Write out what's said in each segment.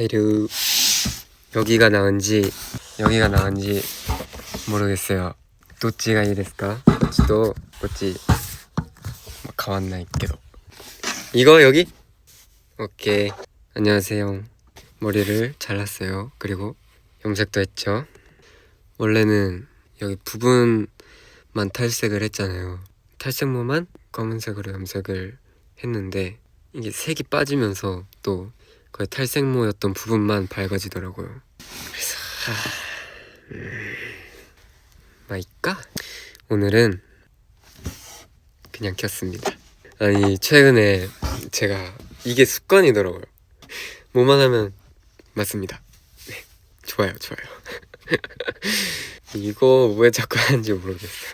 하이루 여기가 나은지 여기가 나은지 모르겠어요. 도찌가 이ですか? 또 도찌 가왔나이けど 이거 여기? 오케이 안녕하세요. 머리를 잘랐어요. 그리고 염색도 했죠. 원래는 여기 부분만 탈색을 했잖아요. 탈색모만 검은색으로 염색을 했는데 이게 색이 빠지면서 또 거의 탈색모였던 부분만 밝아지더라고요. 그래서 하... 음... 마이까? 오늘은 그냥 켰습니다. 아니 최근에 제가 이게 습관이더라고요. 뭐만 하면 맞습니다. 네, 좋아요, 좋아요. 이거 왜 자꾸 하는지 모르겠어요.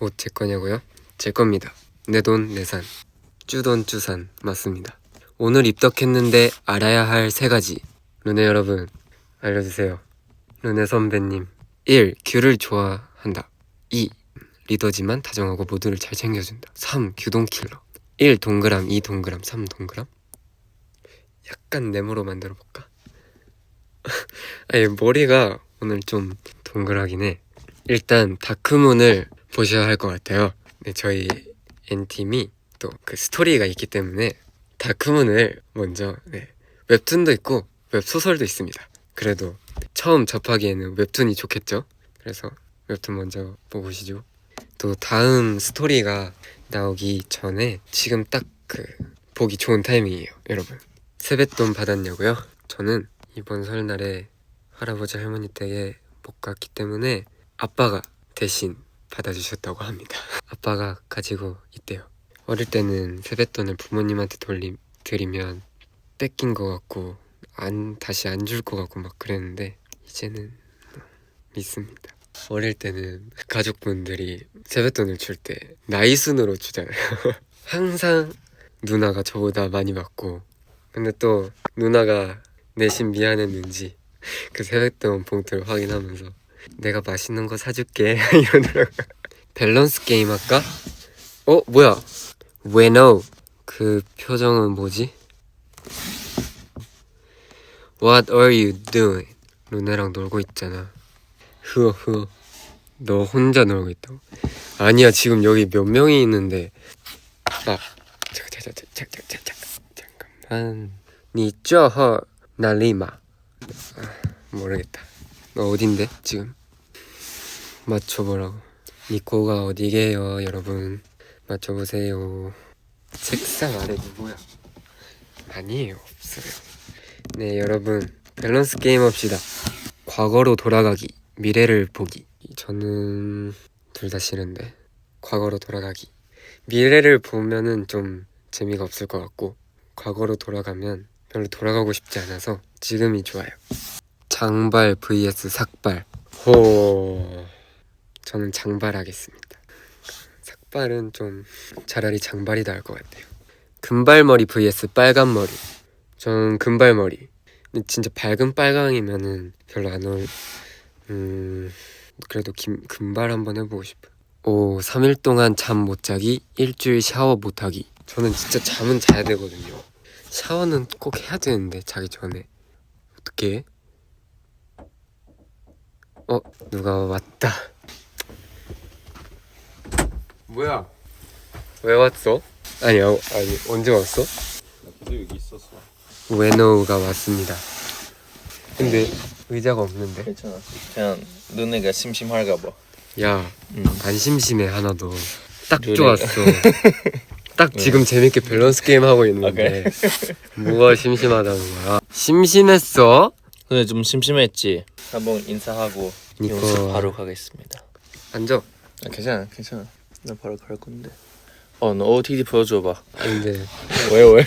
옷 제 거냐고요? 제 겁니다. 내 돈, 내 산. 쭈돈 쭈산 맞습니다. 오늘 입덕했는데 알아야 할 세 가지. 르네 여러분 알려주세요. 르네 선배님 1. 귤을 좋아한다. 2. 리더지만 다정하고 모두를 잘 챙겨준다. 3. 규동킬러 1. 동그람 2. 동그람 3. 동그람 약간 네모로 만들어 볼까? 아니 머리가 오늘 좀 동그라긴 해. 일단 다크문을 보셔야 할 것 같아요. 네, 저희 N팀이 또 그 스토리가 있기 때문에 다크문을 먼저 네, 웹툰도 있고 웹소설도 있습니다. 그래도 처음 접하기에는 웹툰이 좋겠죠? 그래서 웹툰 먼저 보고 오시죠. 또 다음 스토리가 나오기 전에 지금 딱 그 보기 좋은 타이밍이에요, 여러분. 세뱃돈 받았냐고요? 저는 이번 설날에 할아버지 할머니 댁에 못 갔기 때문에 아빠가 대신 받아주셨다고 합니다. 아빠가 가지고 있대요. 어릴 때는 세뱃돈을 부모님한테 돌림 드리면 뺏긴 것 같고 안 다시 안 줄 것 같고 막 그랬는데 이제는 뭐 믿습니다. 어릴 때는 가족분들이 세뱃돈을 줄 때 나이 순으로 주잖아요. 항상 누나가 저보다 많이 받고 근데 또 누나가 내심 미안했는지 그 세뱃돈 봉투를 확인하면서 내가 맛있는 거 사줄게 이러더라고 밸런스 게임 할까? 어 뭐야 왜 no 그 표정은 뭐지? What are you doing? 루네랑 놀고 있잖아. 흐어 흐어. 너 혼자 놀고 있다고? 아니야 지금 여기 몇 명이 있는데. 아 잠깐 잠깐 잠깐 잠깐 잠깐 잠깐만. 니쩌허. 날리마. 아, 모르겠다. 너 어딘데 지금? 맞춰보라고. 니코가 어디게요 여러분 맞춰보세요. 책상 아래 누구야? 아니에요 없어요. 네 여러분 밸런스 게임 합시다. 과거로 돌아가기 미래를 보기. 저는 둘 다 싫은데. 과거로 돌아가기. 미래를 보면은 좀 재미가 없을 것 같고 과거로 돌아가면 별로 돌아가고 싶지 않아서 지금이 좋아요. 장발 vs 삭발. 호. 저는 장발 하겠습니다 삭발은 좀 차라리 장발이 나을 것 같아요. 금발머리 vs 빨간머리. 저는 금발머리. 근데 진짜 밝은 빨강이면은 별로 안 어울 음 그래도 김, 금발 한번 해보고 싶어요. 오 3일 동안 잠 못 자기 일주일 샤워 못 하기. 저는 진짜 잠은 자야 되거든요. 샤워는 꼭 해야 되는데 자기 전에. 어떻게 해? 어 누가 왔다 뭐야 왜 왔어? 아니 어, 아니 언제 왔어? 계속 여기 있었어. 웨노우가 왔습니다 근데 의자가 없는데 괜찮아. 그냥 너네가 심심할까 봐. 야 응. 안 심심해 하나도 딱 그래. 좋았어 딱 지금 재밌게 밸런스 게임 하고 있는데 뭐가 심심하다는 거야 심심했어? 근데 좀 심심했지. 한번 인사하고. 연습 바로 가겠습니다. 앉아 아, 괜찮아, 괜찮아. 나 바로 갈 건데. 어, 너 OOTD 보여줘봐. 근데 왜 왜?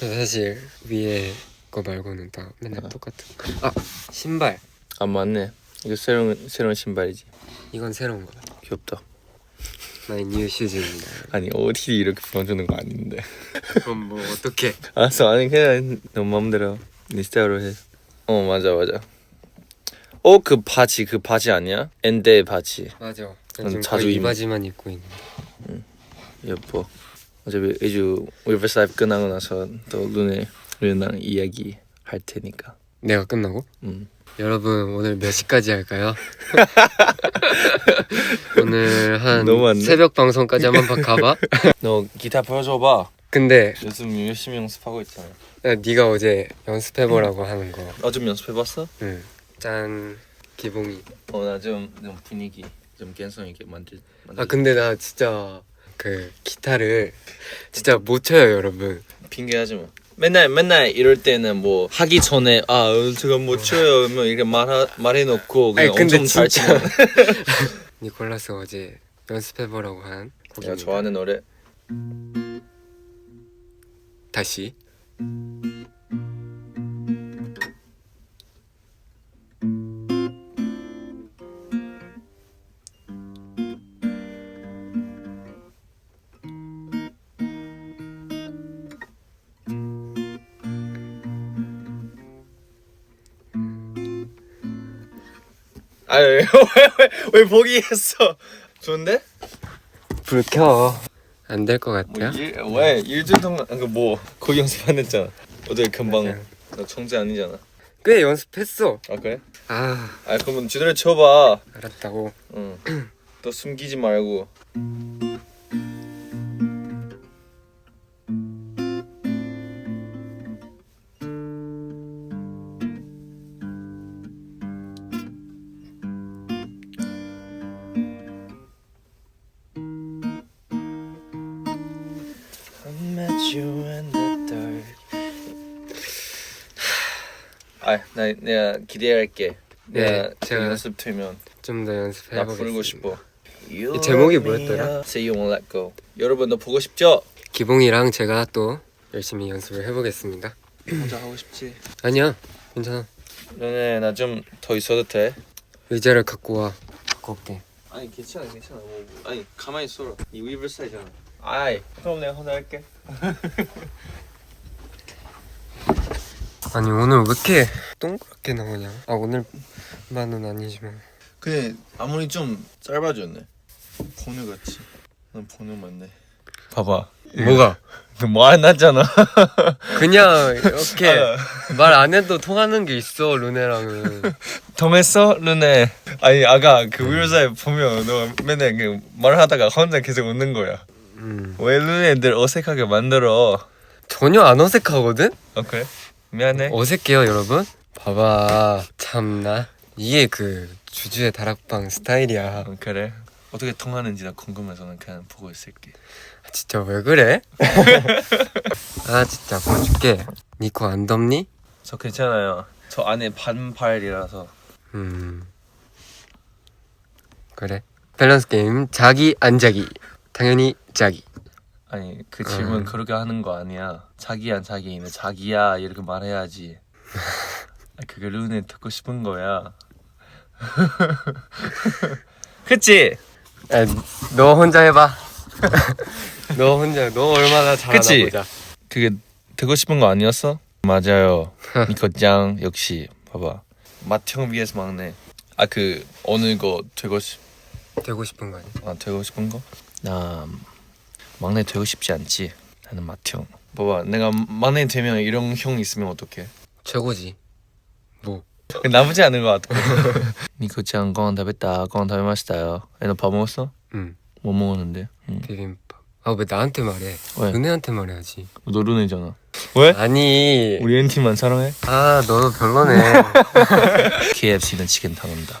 사실 위에 거 말고는 다 맨날 똑같은 거. 아 신발 안 맞네. 이거 새로운 새로운 신발이지. 이건 새로운 거다 귀엽다. 나의 뉴 슈즈입니다 아니 OOTD 이렇게 보여주는 거 아닌데. 그럼 뭐 어떻게 알았어, 아니 그냥 너 마음대로 네 스타일로 해. 어, 맞아, 맞아. 어, 그 바지, 그 바지 아니야? 엔데 바지. 맞아 지금 자주 거의 이 입는- 바지만 입고 있는 예뻐. 어차피 이주 리버사이드 끝나고 나서 또 눈에 우리랑 이야기 할 테니까. 내가 끝나고? 음. 여러분 오늘 몇 시까지 할까요? 오늘 한 너무. 새벽 방송까지 한번 가봐. 너 기타 보여줘봐. 근데 요즘 열심히 연습하고 있잖아. 야, 네가 어제 연습해보라고 하는 거. 어좀 연습해봤어? 응. 짠 기봉이. 어나 좀 좀 분위기 좀 갬성 있게 만들. 만들. 아 근데 나 진짜 그 기타를 진짜 못 쳐요 여러분. 핑계하지 마. 맨날 맨날 이럴 때는 뭐 하기 전에 아 어, 제가 못 쳐요 뭐 이렇게 말 말해놓고 그냥 아니, 엄청 잘 치면 니콜라스 어제 연습해보라고 한 내가 곡입니다. 좋아하는 노래 다시. 아왜왜왜 왜 포기했어 좋은데 불 켜. 안 될 것 같아요? 뭐일왜 일주일 동안 그뭐 거기 연습 안 했잖아 어제 금방 맞아요. 너 청재 아니잖아 꽤 연습했어. 아 그래 아 아 그러면 제대로 쳐봐 알았다고. 응 또 숨기지 말고 나 내가 기대할게. 네, 내가 제가- 그 연습 되면 좀더나 연습해보겠습니다. 부르고 싶어. 이 제목이 뭐였더라? Say you won't let go. 여러분 너 보고 싶죠? 기봉이랑 제가 또 열심히 연습을 해보겠습니다. 혼자 하고 싶지. 아니야, 괜찮아. 너네 나 좀 더 있어도 돼? 의자를 갖고 와. 갖고 올게. 아니 괜찮아 괜찮아. 뭐, 아니 가만히 있어라. 이 위브사이잖아. 아이 그럼 내가 혼자 할게. 아니 오늘 왜 이렇게 동그랗게 나오냐? 아 오늘만은 아니지만. 근데 아무리 좀 짧아졌네. 보느 같이. 난 보느 맞네. 봐봐. 뭐가? 너말안 났잖아. 그냥 이렇게 아. 말안 해도 통하는 게 있어 루네랑은. 통했어 르네. 아니 아까 그 위브사이 보면 너 맨날 그 말하다가 혼자 계속 웃는 거야. 음. 왜 르네들 어색하게 만들어? 전혀 안 어색하거든? 어 그래? 미안해. 어색해요 여러분? 봐봐 참나 이게 그 주주의 다락방 스타일이야. 어, 그래? 어떻게 통하는지 나 궁금해서 난 그냥 보고 있을게. 진짜 왜 그래? 아 진짜 보여줄게. 니코 안 덥니? 저 괜찮아요. 저 안에 반팔이라서. 음 그래. 밸런스 게임 자기 안 자기 당연히 자기. 아니 그 질문 음. 그렇게 하는 거 아니야. 자기야 자기는 자기야 이렇게 말해야지. 아, 그게 룬에 듣고 싶은 거야. 그치? 야, 너 혼자 해봐. 너 혼자 너 얼마나 잘하나 그치? 보자. 그게 듣고 싶은 거 아니었어? 맞아요. 니코짱 역시 봐봐. 맏형 vs 막내. 아 그 어느 거 되고 싶 되고 싶은 거 아니야? 아 되고 싶은 거? 나 막내 되고 싶지 않지. 나는 맏형. 봐봐, 내가 막내 되면 이런 형 있으면 어떡해? 최고지. 뭐? 나쁘지 않은 것 같아. 니코짱 건다 뱉다, 건다 뱉었어요. 너밥 먹었어? 응. 못 먹었는데. 응. 비빔밥. 아 왜 나한테 말해? 왜? 은혜한테 말해야지. 너 룬이잖아. 왜? 아니. 우리 엔팀만 사랑해? 아 너도 별로네. KFC는 치킨 타는다.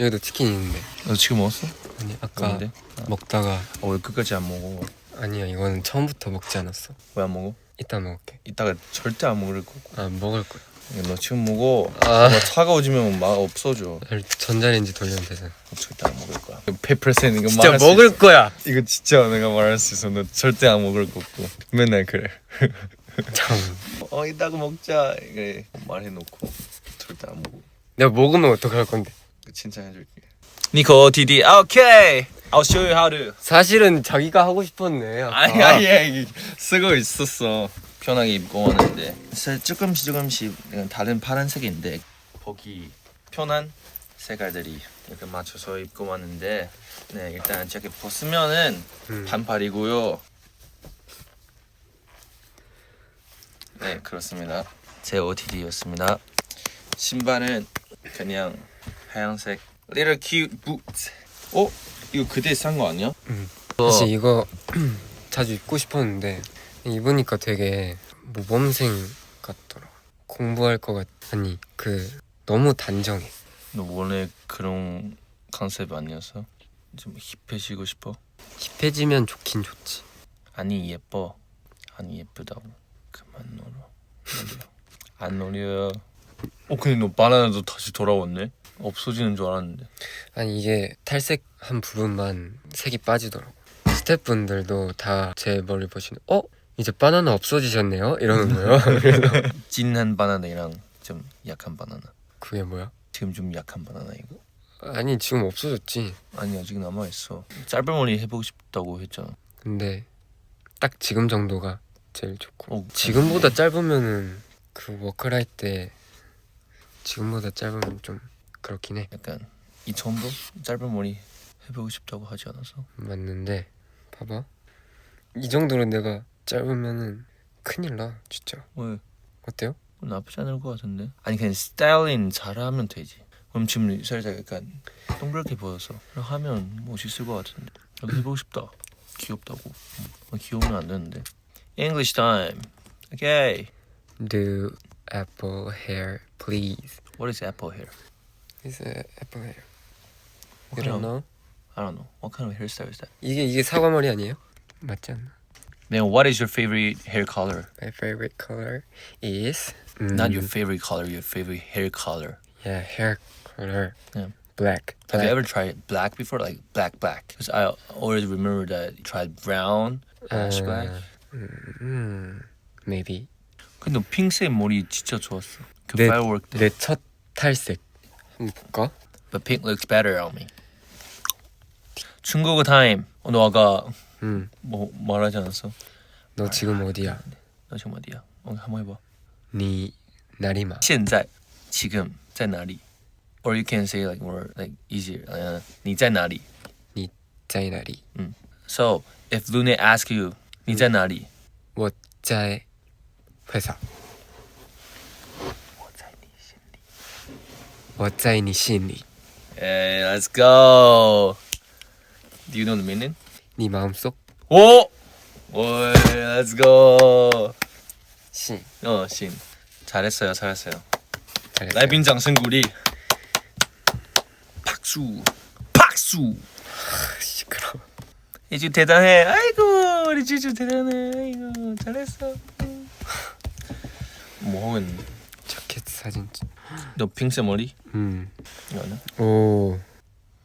여기도 치킨 있는데. 너 지금 먹었어? 아니 아까 뭔데? 먹다가 어, 왜 끝까지 안 먹어? 아니야 이거는 처음부터 먹지 않았어. 왜 안 먹어? 이따 먹을게. 이따가 절대 안 먹을 거고. 아 먹을 거야. 너 지금 먹어. 아. 뭐 차가워지면 막 없어져. 전자레인지 돌리면 되잖아. 절대 안 먹을 거야. 100% 이거 진짜 말할 수 먹을 있어. 거야. 이거 진짜 내가 말할 수 있어. 너 절대 안 먹을 거고. 맨날 그래. 참. 어 이따가 먹자. 이래 말해놓고 절대 안 먹어. 내가 먹으면 어떡할 건데? 칭찬해줄게. 니코 디디 오케이. I'll show you how to. 사실은 자기가 하고 싶었네. 아까. 아니 아니 아니 쓰고 있었어. 편하게 입고 왔는데 살 조금씩 조금씩 다른 파란색인데 보기 편한 색깔들이 이렇게 맞춰서 입고 왔는데 네 일단 저렇게 벗으면은 음. 반팔이고요. 네 그렇습니다. 제 OOTD였습니다. 신발은 그냥 하얀색 Little cute boots. 어? 이거 그때 산거 아니야? 응. 어, 사실 이거 자주 입고 싶었는데 입으니까 되게 모범생 같더라. 공부할 것 같. 아니 그 너무 단정해. 너 원래 그런 컨셉 아니었어? 좀 힙해지고 싶어? 힙해지면 좋긴 좋지. 아니 예뻐. 아니 예쁘다고. 그만 놀어. 안 놀려. 어 근데 너 바나나도 다시 돌아왔네. 없어지는 줄 알았는데. 아니 이게 탈색한 부분만 색이 빠지더라고. 스태프분들도 다 제 머리 보시는 어 이제 바나나 없어지셨네요 이러는 거예요. 그래서 진한 바나나랑 좀 약한 바나나. 그게 뭐야? 지금 좀 약한 바나나 이거. 아니 지금 없어졌지. 아니 아직 남아 있어. 짧은 머리 해보고 싶다고 했잖아. 근데 딱 지금 정도가 제일 좋고 어, 지금보다 짧으면은 그 워크를 할때 지금보다 짧으면 좀 그렇긴 해 약간 이 정도 짧은 머리 해보고 싶다고 하지 않았어? 맞는데 봐봐 이 정도로 내가 짧으면은 큰일 나 진짜 왜? 어때요? 나쁘지 않을 것 같은데. 아니 그냥 스타일링 잘하면 되지. 그럼 지금 살짝 약간 동그랗게 보여서 하면 멋있을 것 같은데. 이렇게 해보고 싶다. 귀엽다고. 어, 귀여우면 안 되는데. English time. Okay. Do apple hair please What is apple hair? It's a apple hair What You don't kind of, know? I don't know. What kind of hairstyle is that? 이게 이게 사과머리 아니에요? 맞지 않나? Then what is your favorite hair color? My favorite color is Not your 음, favorite color, your favorite hair color. Yeah hair color Yeah. Black Have you Black. ever tried black before? Like black, black? Because I always remember that you tried brown, ash black. 아, 음, maybe 근데 너 핑크색 머리 진짜 좋았어. 그 네. firework 때. 내 첫 탈색 한번 볼까? But pink looks better on me. 중국어 타임. 어, 너 아까 응. 뭐 말하지 않았어? 너 지금 어디야? 너 지금 어디야? 어, 한번 해봐. 니 나리마. 现在 지금 在哪里? Or you can say like more like easier. Uh, 你在哪里? 짜이나리. So if Lune asks you 你在哪里? 我在 회사. 我在你心里. Hey, let's go. Do you know the meaning? 네 마음속 오! 오이, let's go. 신. 어, 신. 잘했어요, 잘했어요. 잘했어요. 라이빈 장승구리. 박수. 박수. 시끄러. 이주 대단해. 아이고, 우리 지주 대단해. 아이고, 잘했어. 뭐 하고 있는데? 자켓 사진. 찍- 너 핑크 머리? 음. 이거는? 오.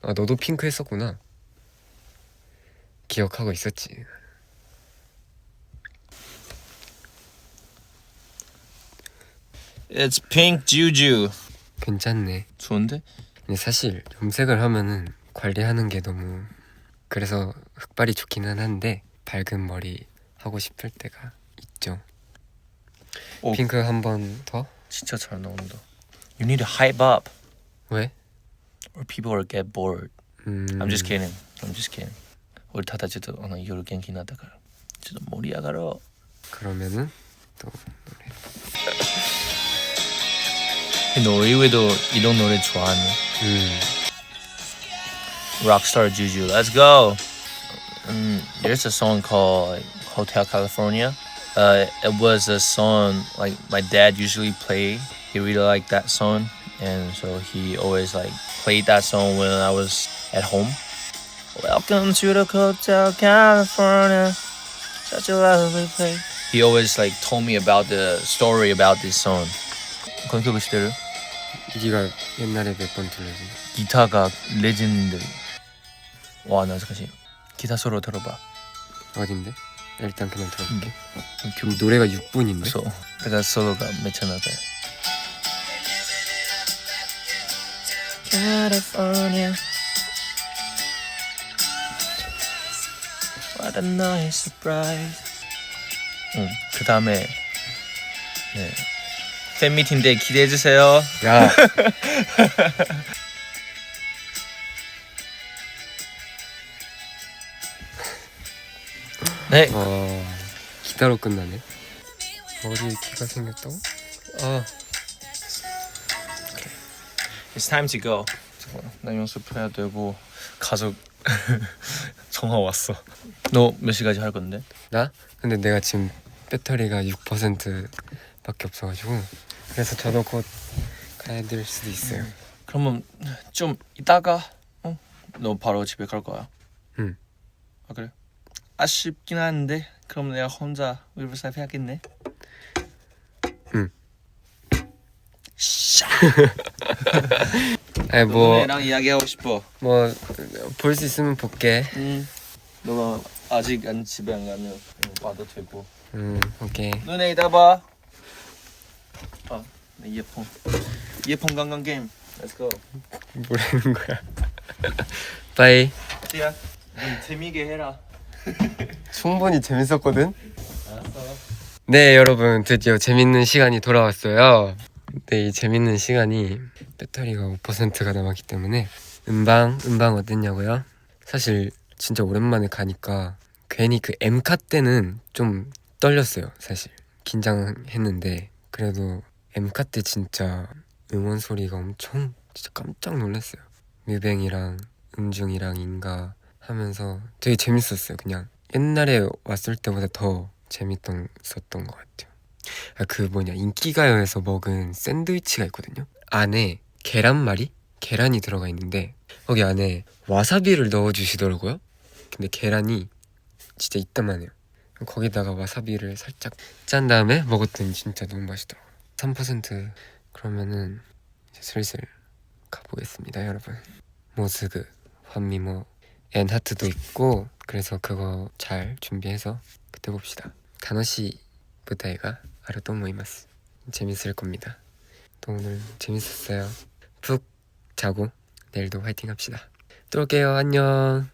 아 너도 핑크 했었구나. 기억하고 있었지. It's pink juju. 괜찮네. 좋은데? 근데 사실 염색을 하면은 관리하는 게 너무 그래서 흑발이 좋기는 한데 밝은 머리 하고 싶을 때가 있죠. 오. 핑크 한 번 더? 진짜 잘 나온다. You need to hype up 왜? or people will get bored. 음, I'm just kidding. I'm just kidding. 우리 다다ちょっとあの夜元気になったからちょっと盛り上がろう。 그러면은 너 의외도 이런 노래 좋아하네. 음, Rockstar Juju, let's go. Um, there's a song called like, Hotel California. Uh, it was a song like my dad usually play. he really liked that song and so he always like played that song when I was at home. Welcome to the Hotel California, such a lovely place. He always like told me about the story about this song. 건큐브 시대를 네가 옛날에 몇 번 들려준 기타가 레전드. 와나 잠시 기타 소로 들어봐. 어딘데? 일단 그냥 들어볼게. 음. 노래가 6분인데. 그래서 내가 솔로가 몇천 하대. California. What a nice surprise. 응, 그 다음에 네. 팬미팅 때 기대해 주세요. 야, 네. 어, 기타로 끝나네. 머리에 기가 생겼다고? 아 It's time to go. 나 연습해야 되고 가족 전화 왔어. 너 몇 시까지 할 건데? 나? 근데 내가 지금 배터리가 6%밖에 없어가지고 그래서 저도 곧 가야 될 수도 있어요. 그러면 좀 이따가 어? 너 바로 집에 갈 거야? 응. 아 그래? 아쉽긴 한데 그럼 내가 혼자 리버사이드 해야겠네. 응. 샤. 아니 뭐 너네랑 이야기하고 싶어. 뭐볼 수 있으면 볼게. 응. 너가 아직 안 집에 안 가면 응, 와도 되고. 음 오케이. 눈에 이따 봐. 아, 내 이어폰. 이어폰 강강 게임. Let's go. 뭐라는 거야? 빠이. 야, 좀 재미게 해라. 충분히 재밌었거든. 알았어. 네 여러분 드디어 재밌는 시간이 돌아왔어요. 근데 이 재밌는 시간이 배터리가 5%가 남았기 때문에 음방 음방 어땠냐고요? 사실 진짜 오랜만에 가니까 괜히 그 M카 때는 좀 떨렸어요 사실. 긴장했는데 그래도 M카 때 진짜 응원 소리가 엄청 진짜 깜짝 놀랐어요. 뮤뱅이랑 음중이랑 인가 하면서 되게 재밌었어요 그냥. 옛날에 왔을 때보다 더 재밌던 있었던 것 같아요. 아, 그 뭐냐 인기가요에서 먹은 샌드위치가 있거든요. 안에 계란말이? 계란이 들어가 있는데 거기 안에 와사비를 넣어주시더라고요. 근데 계란이 진짜 이따만해요. 거기다가 와사비를 살짝 짠 다음에 먹었더니 진짜 너무 맛있더라고요. 3% 그러면은 이제 슬슬 가보겠습니다 여러분. 모스그 환미모 엔하트도 있고 그래서 그거 잘 준비해서 그때 봅시다. 다노시 부다이가 아르 또 모이마스 재밌을 겁니다. 또 오늘 재밌었어요. 푹 자고 내일도 화이팅 합시다. 또 올게요. 안녕